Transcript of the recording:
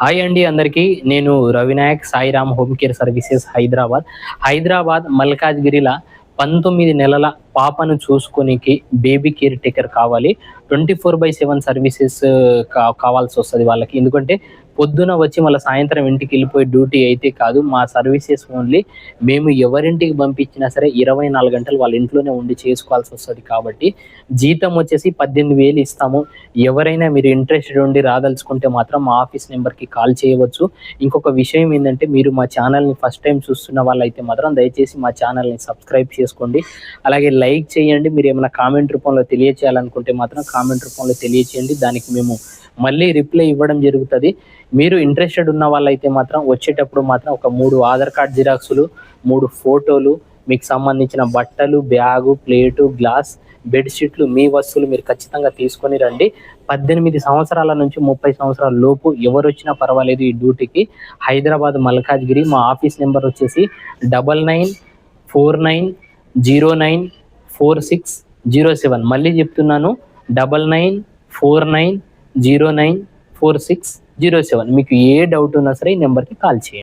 Hi అండి అందరికీ. నేను Ravinayak Sairam home care services Hyderabad. Hyderabad మల్కాజ్గిరిలా పంతొమ్మిది నెలల పాపను చూసుకొనికి బేబీ కేర్ టేకర్ కావాలి. Twenty four by seven services కావాల్సి వస్తుంది వాళ్ళకి. ఎందుకంటే పొద్దున వచ్చి మళ్ళీ సాయంత్రం ఇంటికి వెళ్ళిపోయి డ్యూటీ అయితే కాదు. మా సర్వీసెస్ ఓన్లీ మేము ఎవరింటికి పంపించినా సరే ఇరవై నాలుగు గంటలు వాళ్ళ ఇంట్లోనే ఉండి చేసుకోవాల్సి వస్తుంది కాబట్టి జీతం వచ్చేసి పద్దెనిమిది వేలు ఇస్తాము. ఎవరైనా మీరు ఇంట్రెస్టెడ్ ఉండి రాదలుచుకుంటే మాత్రం మా ఆఫీస్ నెంబర్కి కాల్ చేయవచ్చు. ఇంకొక విషయం ఏంటంటే మీరు మా ఛానల్ని ఫస్ట్ టైం చూస్తున్న వాళ్ళైతే మాత్రం దయచేసి మా ఛానల్ని సబ్స్క్రైబ్ చేసుకోండి. అలాగే లైక్ చేయండి. మీరు ఏమైనా కామెంట్ రూపంలో తెలియచేయాలనుకుంటే మాత్రం కామెంట్ రూపంలో తెలియచేయండి. దానికి మేము మళ్ళీ రిప్లై ఇవ్వడం జరుగుతుంది. మీరు ఇంట్రెస్టెడ్ ఉన్న వాళ్ళైతే మాత్రం వచ్చేటప్పుడు మాత్రం ఒక మూడు ఆధార్ కార్డ్ జిరాక్సులు మూడు ఫోటోలు మీకు సంబంధించిన బట్టలు బ్యాగు ప్లేటు గ్లాస్ బెడ్షీట్లు మీ వస్తువులు మీరు ఖచ్చితంగా తీసుకొని రండి. పద్దెనిమిది సంవత్సరాల నుంచి ముప్పై సంవత్సరాల లోపు ఎవరు వచ్చినా పర్వాలేదు ఈ డ్యూటీకి. హైదరాబాద్ మల్కాజ్గిరి మా ఆఫీస్ నెంబర్ వచ్చేసి double nine four nine zero nine four six zero seven. మళ్ళీ చెప్తున్నాను double nine four nine zero nine four six zero seven. మీకు ఏ డౌట్ ఉన్నా సరే ఈ నెంబర్కి కాల్ చేయండి.